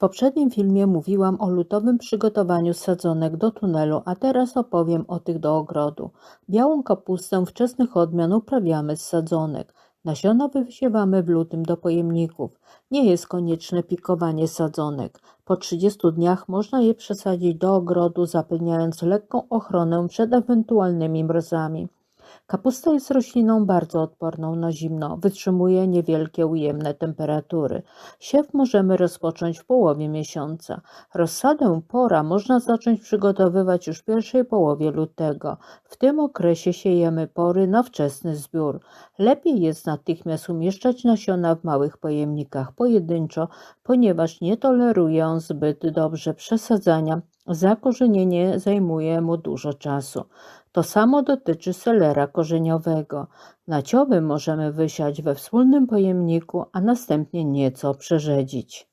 poprzednim filmie mówiłam o lutowym przygotowaniu sadzonek do tunelu, a teraz opowiem o tych do ogrodu. Białą kapustę wczesnych odmian uprawiamy z sadzonek. Nasiona wysiewamy w lutym do pojemników. Nie jest konieczne pikowanie sadzonek. Po 30 dniach można je przesadzić do ogrodu, zapewniając lekką ochronę przed ewentualnymi mrozami. Kapusta jest rośliną bardzo odporną na zimno, wytrzymuje niewielkie ujemne temperatury. Siew możemy rozpocząć w połowie miesiąca. Rozsadę pora można zacząć przygotowywać już w pierwszej połowie lutego. W tym okresie siejemy pory na wczesny zbiór. Lepiej jest natychmiast umieszczać nasiona w małych pojemnikach pojedynczo, ponieważ nie toleruje on zbyt dobrze przesadzania. Zakorzenienie zajmuje mu dużo czasu. To samo dotyczy selera korzeniowego. Naciowy możemy wysiać we wspólnym pojemniku, a następnie nieco przerzedzić.